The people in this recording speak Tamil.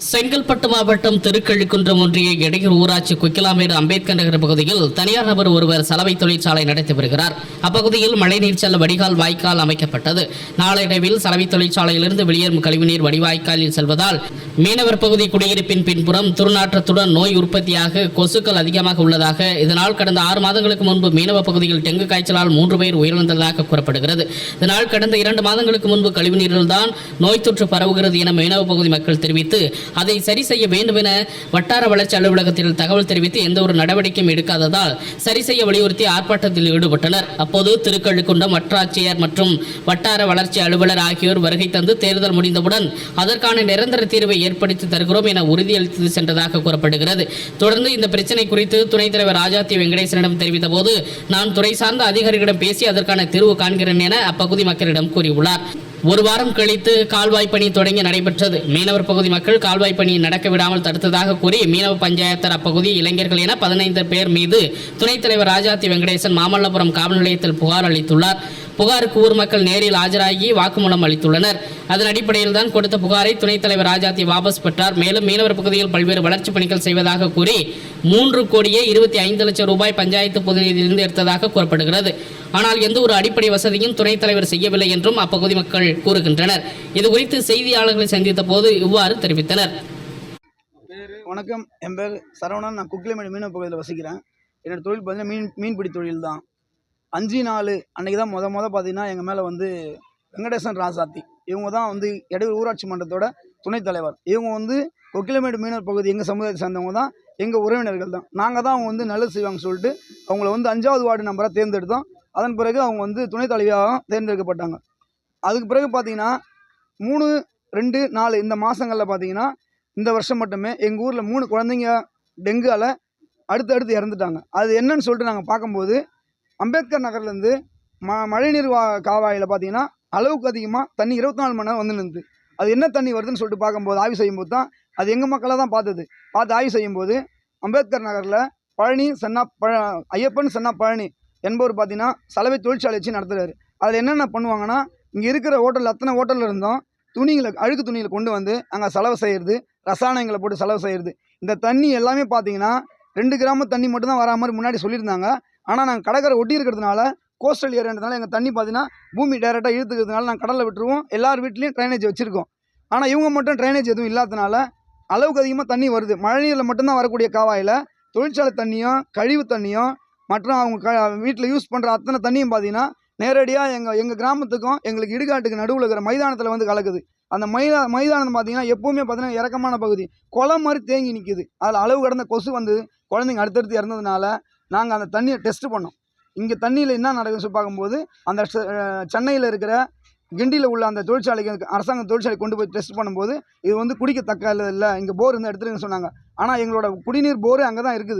செங்கல்பட்டு மாவட்டம் திருக்கழிக்குன்றம் ஒன்றிய இடையூர் ஊராட்சி குக்கிலாமேடு அம்பேத்கர் நகர் பகுதியில் தனியார் நபர் ஒருவர் சலவை தொழிற்சாலை நடத்தி வருகிறார். அப்பகுதியில் மழைநீர் செல்ல வடிகால் வாய்க்கால் அமைக்கப்பட்டது. நாளடைவில் சலவை தொழிற்சாலையிலிருந்து வெளியேறும் கழிவுநீர் வடிவாய்க்காலில் செல்வதால் மீனவர் பகுதி குடியிருப்பின் பின்புறம் துர்நாற்றத்துடன் நோய் உற்பத்தியாக கொசுக்கள் அதிகமாக உள்ளதாக இதனால் கடந்த ஆறு மாதங்களுக்கு முன்பு மீனவ பகுதியில் டெங்கு காய்ச்சலால் மூன்று பேர் உயிரிழந்ததாக கூறப்படுகிறது. இதனால் கடந்த இரண்டு மாதங்களுக்கு முன்பு கழிவுநீரில்தான் நோய் தொற்று பரவுகிறது என மீனவ பகுதி மக்கள் தெரிவித்து அதை சரி செய்ய வேண்டும் என வட்டார வளர்ச்சி அலுவலகத்தில் தகவல் தெரிவித்து எந்த ஒரு நடவடிக்கையும் எடுக்காததால் சரி செய்ய வலியுறுத்தி ஆர்ப்பாட்டத்தில் ஈடுபட்டனர். அப்போது திருக்கழுக்குன்றம் வட்டாட்சியர் மற்றும் வட்டார வளர்ச்சி அலுவலர் ஆகியோர் வருகை தந்து தேர்தல் முடிந்தவுடன் அதற்கான நிரந்தர தீர்வை ஏற்படுத்தி தருகிறோம் என உறுதியளித்து சென்றதாக கூறப்படுகிறது. தொடர்ந்து இந்த பிரச்சனை குறித்து துணைத் தலைவர் ராஜாத்தி வெங்கடேசனிடம் தெரிவித்த போது நான் துறை சார்ந்த அதிகாரிகளிடம் பேசி அதற்கான தீர்வு காண்கிறேன் என அப்பகுதி மக்களிடம் கூறியுள்ளார். ஒரு வாரம் கழித்து கால்வாய் பணி தொடங்கி நடைபெற்றது. மீனவர் பகுதி மக்கள் கால்வாய் பணி நடக்க விடாமல் தடுத்ததாக கூறி மீனவ பஞ்சாயத்தர் அப்பகுதி இளைஞர்கள் என பதினைந்து பேர் மீது துணைத் தலைவர் ராஜாத்தி வெங்கடேசன் மாமல்லபுரம் காவல் நிலையத்தில் புகார் அளித்துள்ளார். புகாருக்கு ஊர் மக்கள் நேரில் ஆஜராகி வாக்குமூலம் அளித்துள்ளனர். அதன் அடிப்படையில் தான் கொடுத்த புகாரை துணைத் தலைவர் ராஜாத்தி வாபஸ் பெற்றார். மேலும் மீனவர் பகுதியில் பல்வேறு வளர்ச்சிப் பணிகள் செய்வதாக கூறி மூன்று கோடியே இருபத்தி ஐந்து லட்சம் ரூபாய் பஞ்சாயத்து பொதுநிதியிலிருந்து எடுத்ததாக கூறப்படுகிறது. ஆனால் எந்த ஒரு அடிப்படை வசதியும் துணைத் தலைவர் செய்யவில்லை என்றும் அப்பகுதி மக்கள் கூறுகின்றனர். இதுகுறித்து செய்தியாளர்களை சந்தித்த போது இவ்வாறு தெரிவித்தனர். வணக்கம். என் பேர் சரவணன். நான் குக்கிலமேடு மீனவ பகுதியில் வசிக்கிறேன். என்னோட தொழில் பார்த்தீங்கன்னா மீன் மீன்பிடி தொழில் தான். அஞ்சு நாலு அன்றைக்கி தான் முத முத பார்த்தீங்கன்னா எங்கள் மேலே வந்து வெங்கடேசன் ராசாத்தி. இவங்க தான் வந்து இடையூர் ஊராட்சி மன்றத்தோட துணைத் தலைவர். இவங்க வந்து கொக்கிலமேடு மீனவர் பகுதி எங்கள் சமுதாயத்தை சேர்ந்தவங்க தான் எங்கள் உறவினர்கள் தான். நாங்கள் தான் அவங்க வந்து நல்லது செய்வாங்க சொல்லிட்டு அவங்கள வந்து அஞ்சாவது வார்டு நம்பராக தேர்ந்தெடுத்தோம். அதன் பிறகு அவங்க வந்து துணைத் தலைவியாக தேர்ந்தெடுக்கப்பட்டாங்க. அதுக்கு பிறகு பார்த்தீங்கன்னா மூணு ரெண்டு நாலு இந்த மாதங்களில் பார்த்தீங்கன்னா இந்த வருஷம் மட்டுமே எங்கள் ஊரில் மூணு குழந்தைங்க டெங்குவால் அடுத்து அடுத்து இறந்துட்டாங்க. அது என்னன்னு சொல்லிட்டு நாங்கள் பார்க்கும்போது அம்பேத்கர் நகர்லேருந்து ம மழைநீர் வா காவாயில் பார்த்தீங்கன்னா அளவுக்கு அதிகமாக தண்ணி இருபத்தி நாலு மணி நேரம் வந்து நின்று அது என்ன தண்ணி வருதுன்னு சொல்லிட்டு பார்க்கும்போது ஆய்வு செய்யும்போது தான் அது எங்கள் மக்களாக தான் பார்த்தது. பார்த்து ஆய்வு செய்யும்போது அம்பேத்கர் நகரில் பழனி சன்னா பழ ஐயப்பன் சன்னா பழனி என்பவர் பார்த்தீங்கன்னா சலவை தொழிற்சாலை வச்சு நடத்துகிறாரு அதில் என்னென்ன பண்ணுவாங்கன்னா இங்கே இருக்கிற ஹோட்டலில் அத்தனை ஹோட்டலில் இருந்தோம் துணிகளை அழுக்கு துணிகளை கொண்டு வந்து அங்கே செலவு செய்கிறது ரசாயனங்களை போட்டு செலவு செய்கிறது இந்த தண்ணி எல்லாமே பார்த்தீங்கன்னா ரெண்டு கிராம தண்ணி மட்டும் தான் வரா மாதிரி முன்னாடி சொல்லியிருந்தாங்க. ஆனால் நாங்கள் கடற்கரை ஒட்டி இருக்கிறதுனால கோஸ்டல் ஏரியான்றதுனால எங்கள் தண்ணி பார்த்தீங்கன்னா பூமி டேரெக்டாக இழுத்துக்கிறதுனால நாங்கள் கடலில் விட்டுருவோம். எல்லார் வீட்லேயும் ட்ரைனேஜ் வச்சுருக்கோம். ஆனால் இவங்க மட்டும் ட்ரைனேஜ் எதுவும் இல்லாதனால அளவுக்கு அதிகமாக தண்ணி வருது. மழைநீரில் மட்டும்தான் வரக்கூடிய காவாயில் தொழிற்சாலை தண்ணியும் கழிவு தண்ணியும் மற்றும் அவங்க க வீட்டில் யூஸ் பண்ணுற அத்தனை தண்ணியும் பார்த்தீங்கன்னா நேரடியாக எங்கள் எங்கள் கிராமத்துக்கும் எங்களுக்கு இடுகாட்டுக்கு நடுவில் இருக்கிற மைதானத்தில் வந்து கலக்குது. அந்த மைதா மைதானம் பார்த்தீங்கன்னா எப்போவுமே பார்த்தீங்கன்னா இறக்கமான பகுதி. குளம் மாதிரி தேங்கி நிற்கிது அதில் அளவு கடந்த கொசு வந்து குழந்தைங்க அடுத்தடுத்து இறந்ததுனால நாங்கள் அந்த தண்ணியை டெஸ்ட் பண்ணோம். இங்கே தண்ணியில் என்ன நடக்குதுன்னு சொல்லி பார்க்கும்போது அந்த சென்னையில் இருக்கிற கிண்டியில் உள்ள அந்த தொழிற்சாலைக்கு அரசாங்க தொழிற்சாலை கொண்டு போய் டெஸ்ட் பண்ணும்போது இது வந்து குடிக்கத்தக்க இல்லை இல்லை இங்கே போர் இருந்தால் எடுத்துருங்கன்னு சொன்னாங்க. ஆனால் எங்களோட குடிநீர் போரு அங்கே தான் இருக்குது.